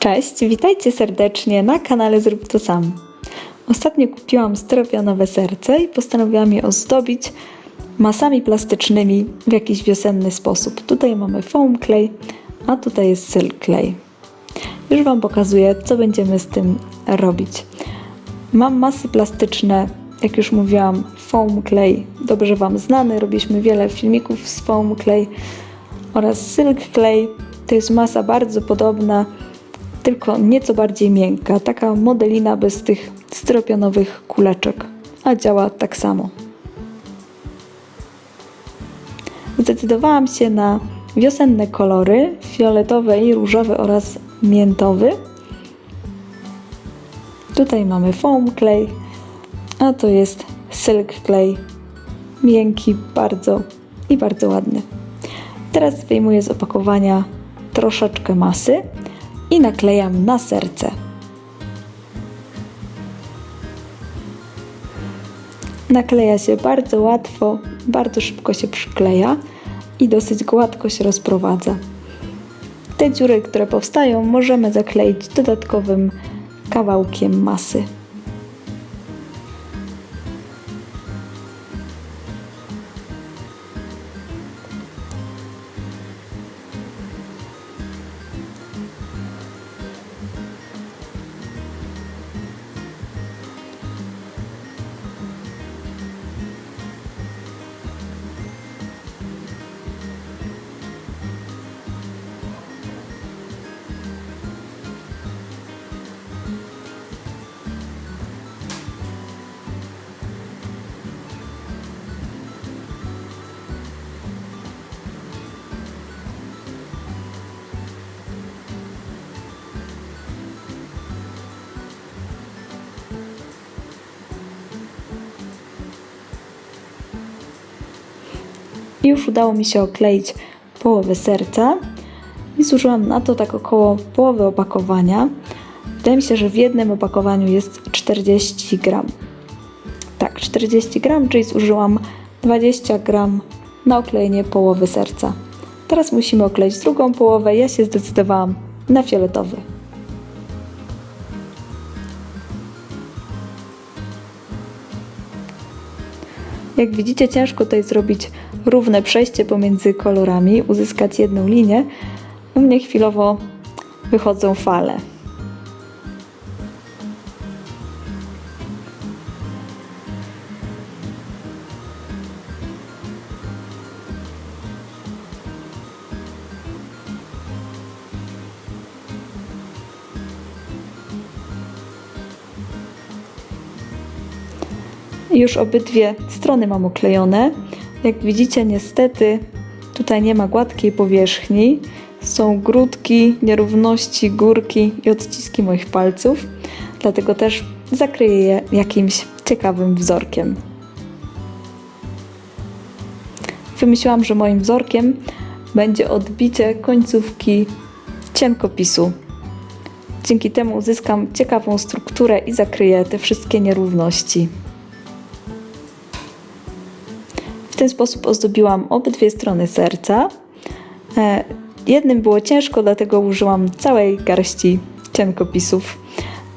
Cześć, witajcie serdecznie na kanale Zrób to sam. Ostatnio kupiłam styropianowe serce i postanowiłam je ozdobić masami plastycznymi w jakiś wiosenny sposób. Tutaj mamy foam clay, a tutaj jest silk clay. Już Wam pokazuję, co będziemy z tym robić. Mam masy plastyczne, jak już mówiłam, foam clay, dobrze Wam znany, robiliśmy wiele filmików z foam clay oraz silk clay. To jest masa bardzo podobna, tylko nieco bardziej miękka, taka modelina bez tych styropianowych kuleczek, a działa tak samo. Zdecydowałam się na wiosenne kolory, fioletowy i różowy oraz miętowy. Tutaj mamy foam clay, a to jest silk clay, miękki bardzo i bardzo ładny. Teraz wyjmuję z opakowania troszeczkę masy i naklejam na serce. Nakleja się bardzo łatwo, bardzo szybko się przykleja i dosyć gładko się rozprowadza. Te dziury, które powstają, możemy zakleić dodatkowym kawałkiem masy. Już udało mi się okleić połowę serca i zużyłam na to tak około połowy opakowania. Wydaje mi się, że w jednym opakowaniu jest 40 gram. Tak, 40 gram, czyli zużyłam 20 gram na oklejenie połowy serca. Teraz musimy okleić drugą połowę. Ja się zdecydowałam na fioletowy. Jak widzicie, ciężko tutaj zrobić równe przejście pomiędzy kolorami, uzyskać jedną linię. U mnie chwilowo wychodzą fale. Już obydwie strony mam oklejone. Jak widzicie, niestety tutaj nie ma gładkiej powierzchni. Są grudki, nierówności, górki i odciski moich palców. Dlatego też zakryję je jakimś ciekawym wzorkiem. Wymyśliłam, że moim wzorkiem będzie odbicie końcówki cienkopisu. Dzięki temu uzyskam ciekawą strukturę i zakryję te wszystkie nierówności. Ten sposób ozdobiłam obydwie strony serca. E, jednym było ciężko, dlatego użyłam całej garści cienkopisów.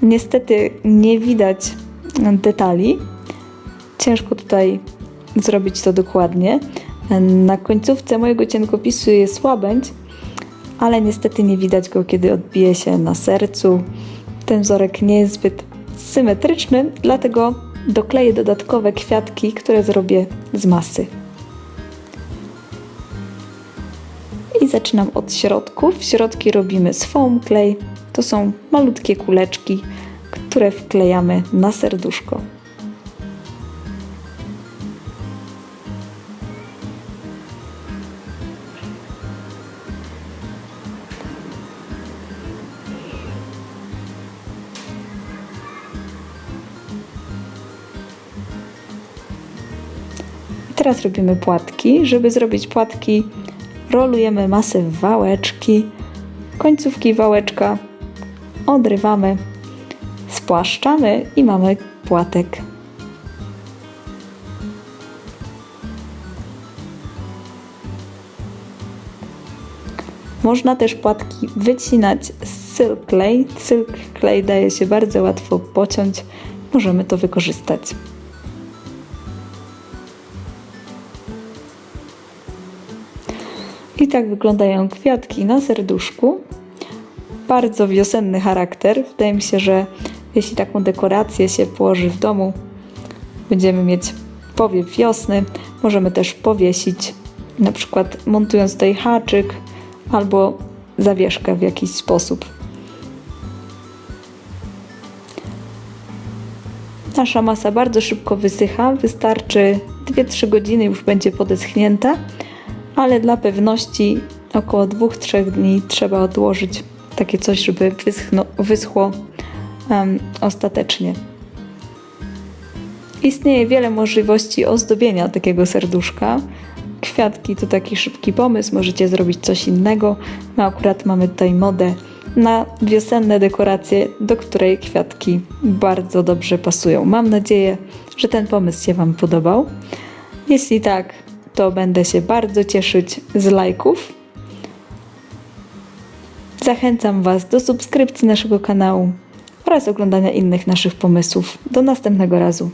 Niestety nie widać detali. Ciężko tutaj zrobić to dokładnie. E, Na końcówce mojego cienkopisu jest łabędź, ale niestety nie widać go, kiedy odbije się na sercu. Ten wzorek nie jest zbyt symetryczny, dlatego dokleję dodatkowe kwiatki, które zrobię z masy. I zaczynam od środków. Środki robimy z foam clay. To są malutkie kuleczki, które wklejamy na serduszko. Teraz robimy płatki. Żeby zrobić płatki, rolujemy masę w wałeczki. Końcówki wałeczka odrywamy, spłaszczamy i mamy płatek. Można też płatki wycinać z silk clay. Silk clay daje się bardzo łatwo pociąć. Możemy to wykorzystać. I tak wyglądają kwiatki na serduszku. Bardzo wiosenny charakter. Wydaje mi się, że jeśli taką dekorację się położy w domu, będziemy mieć powiew wiosny. Możemy też powiesić, na przykład montując tutaj haczyk albo zawieszkę w jakiś sposób. Nasza masa bardzo szybko wysycha, wystarczy 2-3 godziny już będzie podeschnięta, ale dla pewności około 2-3 dni trzeba odłożyć takie coś, żeby wyschno, wyschło em, ostatecznie. Istnieje wiele możliwości ozdobienia takiego serduszka. Kwiatki to taki szybki pomysł, możecie zrobić coś innego. My akurat mamy tutaj modę na wiosenne dekoracje, do której kwiatki bardzo dobrze pasują. Mam nadzieję, że ten pomysł się Wam podobał. Jeśli tak, to będę się bardzo cieszyć z lajków. Zachęcam Was do subskrypcji naszego kanału oraz oglądania innych naszych pomysłów. Do następnego razu.